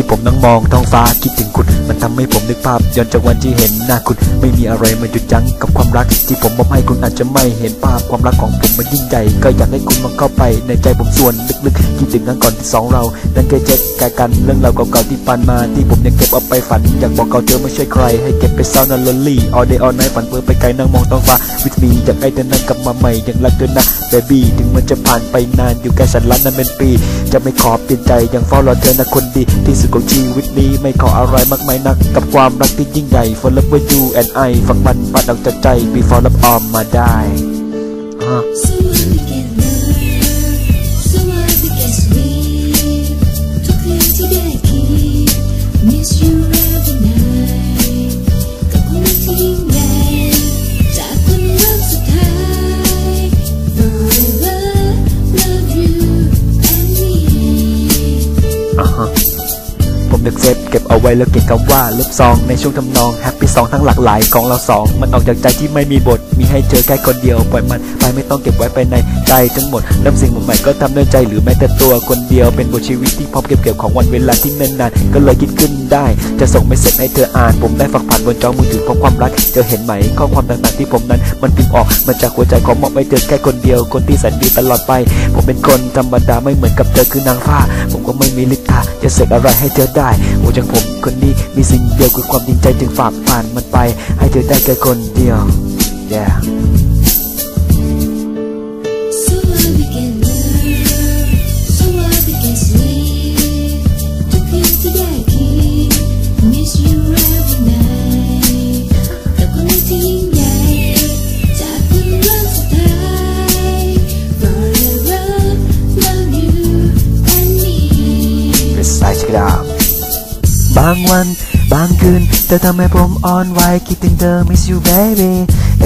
ที่ผมนั่งมองท้องฟ้าคิดถึงคุณ มันทำให้ผมนึกภาพย้อนจากวันที่เห็นหน้าคุณ ไม่มีอะไรมาหยุดยั้งกับความรัก ที่ผมมอบให้คุณอาจจะไม่เห็นภาพความรักของผมมันยิ่งใหญ่ก็อยากให้คุณมองเข้าไปในใจผมส่วนลึกๆคิดถึงครั้งก่อนที่สองเรานั้นเคยเจ็ดกายกันเรื่องราวเก่าๆที่ผ่านมาที่ผมยังเก็บเอาไปฝัน อยากบอกเขาเธอไม่ใช่ใคร ให้เก็บไปเศร้านั้นลลี่ all day all night ฝันเพ้อไปไกลนั่งมองท้องฟ้า with me อยากให้เธอนั้นกลับมาใหม่ยังรักเธอนะ baby ถึงมันจะผ่านไปนานอยู่ใกล้ฉันล้านนั้นเป็นปี จะไม่ขอเปลี่ยนใจยังเฝ้ารอเธอนะคนดีที่สุดของชีวิตนี้ไม่ขออะไรมากมายนัก กับความรักที่ยิ่งใหญ่ for love with you and I ฝักมันปัดออกจากใจ before love all มาได้ฮ นึกเซฟเก็บเอาไว้แล้วเก็บคำว่าเลิฟซองในช่วงทำนองแฮปปี้ซองทั้งหลากหลายของเราสองมันออกจากใจที่ไม่มีบท มีให้เจอแค่คนเดียวปล่อยมันไปไม่ต้องเก็บไว้ไปในใจทั้งหมดเริ่มสิ่งใหม่ก็ทำด้วยใจหรือแม้แต่ตัวคนเดียวเป็นบทชีวิตที่พร้อมเก็บเกี่ยวของวันเวลาที่เนิ่นนานก็เลยคิดขึ้นได้ จะส่งไม่เสร็จให้เธออ่าน ผมได้ฝากผ่านบนจอมือถือเพราะความรักเธอเห็นไหมข้อความต่างๆที่ผมนั้น มันพิมพ์ออกมาจากหัวใจของมอบให้เธอแค่คนเดียว คนที่แสนดีตลอดไป ผมเป็นคนธรรมดาไม่เหมือนกับเธอคือนางฟ้า ผมก็ไม่มีฤทธิ์ทาจะเสกอะไรให้เธอได้หัวใจผมคนนี้มีสิ่งเดียวคือความจริงใจจึงฝากผ่านมันไป ให้เธอได้แค่คนเดียว yeah างวัน บางคืนเธอทำให้ผมอ่อนไหวคิดถึงเธอ miss you baby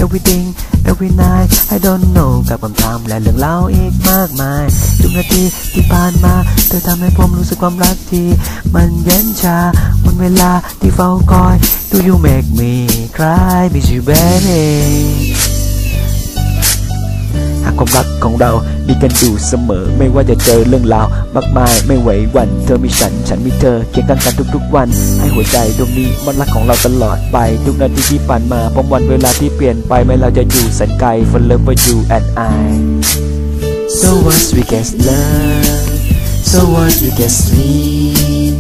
everything every night I don't know กับคำถามและเรื่องเล่าอีกมากมาย ทุกนาทีที่ผ่านมา เธอทำให้ผมรู้สึกความรักที่ มันเย็นชาวันเวลาที่เฝ้าคอย Do you make me cry miss you baby ความรักของเรามีกันอยู่เสมอ ไม่ว่าจะเจอเรื่องราวมากมายไม่ไหวหวันเธอมีฉัน ฉันมีเธอเคียงข้างกันทุกๆวัน ให้หัวใจดวงนี้มันรักของเราตลอดไป ทุกนาทีที่ผ่านมาพร้อมวันเวลาที่เปลี่ยนไปไม่เราจะอยู่แสนไกล for love for you and I so once we get love so once we get sleep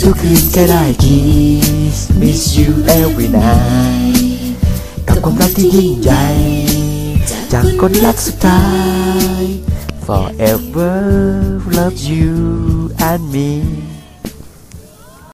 ทุกคืนก็ได้ kiss miss you every night กับความรักที่ยิ่งใหญ่ จากคนรักสุดท้าย forever love you and me